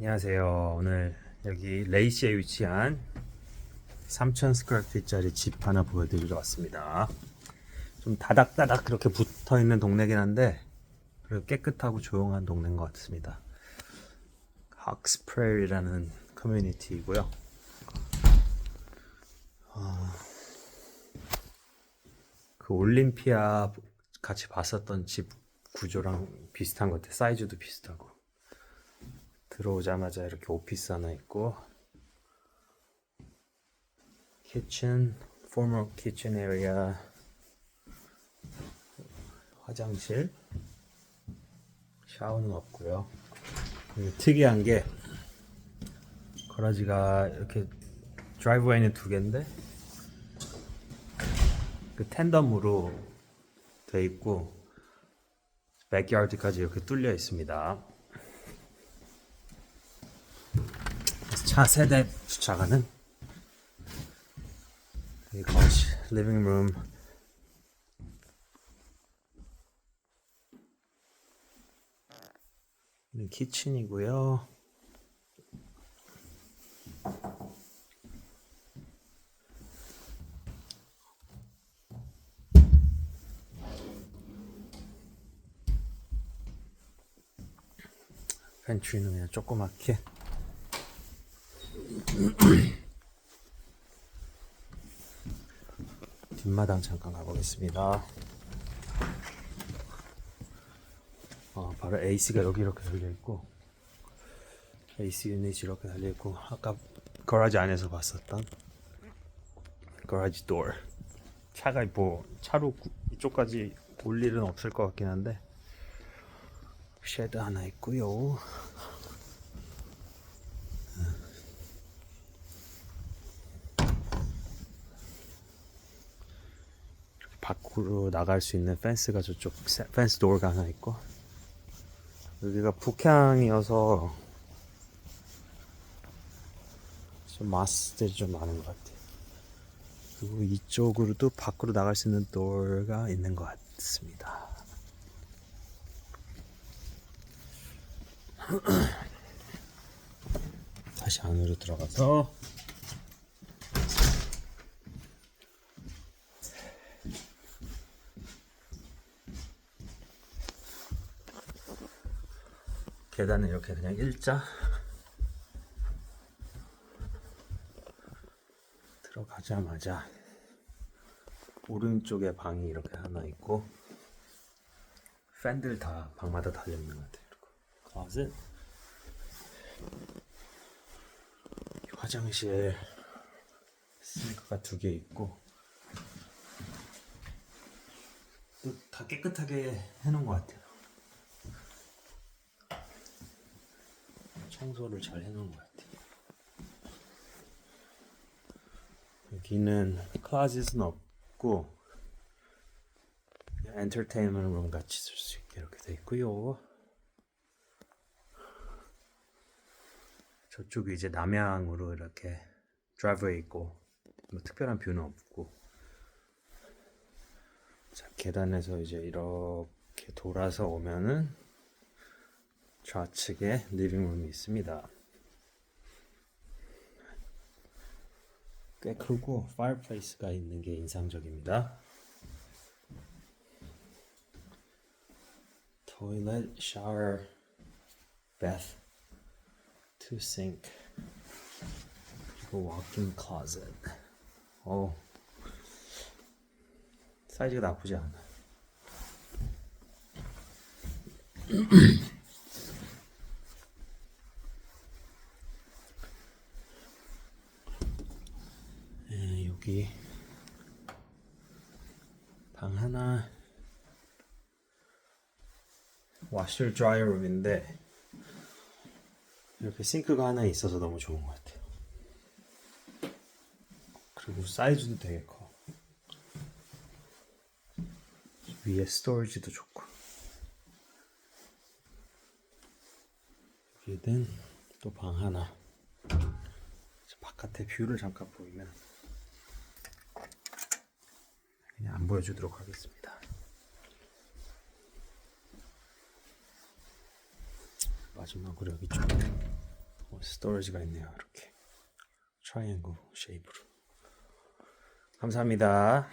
안녕하세요. 오늘 여기 레이시에 위치한 3,000 스퀘어피트짜리 집 하나 보여드리러 왔습니다. 좀 다닥다닥 그렇게 붙어 있는 동네긴 한데 그래도 깨끗하고 조용한 동네인 것 같습니다. 학스프레이라는 커뮤니티이고요. 어, 그 올림피아 같이 봤었던 집 구조랑 비슷한 것 같아. 사이즈도 비슷하고. 들어오자마자 이렇게 오피스 하나 있고 키친, formal kitchen area 화장실 샤워는 없고요 그리고 특이한 게 거라지가 이렇게 드라이브웨이는 두 개인데 그 텐덤으로 돼 있고 백야드까지 이렇게 뚫려 있습니다. 차 세대 주차가는 이 거실, 리빙룸 이 키친이고요. 펜트리는 그냥 조그맣게 뒷마당 잠깐 가보겠습니다. 어, 바로 AC가 여기 이렇게 달려 있고 AC 유닛이 이렇게 달려 있고 아까 거라지 안에서 봤었던 거라지 door 차가 뭐 차로 구- 이쪽까지 올 일은 없을 것 같긴 한데 쉐드 하나 있고요. 밖으로 나갈 수 있는 펜스가 저쪽 세- 펜스 도어가 하나 있고 여기가 북향이어서 좀 마스들이 좀 많은 것 같아요. 그리고 이쪽으로도 밖으로 나갈 수 있는 도어가 있는 것 같습니다. 다시 안으로 들어가서 계단은 이렇게 그냥 일자 들어가자마자 오른쪽에 방이 이렇게 하나 있고 팬들 다 방마다 달려 있는 것 같아요. 클로젯 화장실 싱크가 두 개 있고 또 다 깨끗하게 해놓은 것 같아요. 청소를 잘 해놓은 것 같아요. 여기는 클라짓은 없고 엔터테인먼트 룸 같이 쓸 수 있게 이렇게 돼 있고요. 저쪽이 이제 남향으로 이렇게 드라이브웨이 있고 뭐 특별한 뷰는 없고 자 계단에서 이제 이렇게 돌아서 오면은 좌측에 리빙룸이 있습니다. 꽤 크고 파이어플레이스가 있는 게 인상적입니다. toilet, shower, bath, two sink, 그리고 walk-in 사이즈가 나쁘지 않아. 예, 여기 방 하나 와셔 드라이어 룸인데 이렇게 싱크가 하나 있어서 너무 좋은 것 같아요. 그리고 사이즈도 되게 커. 위에 스토리지도 좋고. 여기는 또 방 하나. 저 바깥에 뷰를 잠깐 보이면 그냥 안 보여주도록 하겠습니다. 마지막으로 여기 좀 스토리지가 있네요. 이렇게 트라이앵글 쉐입으로. 감사합니다.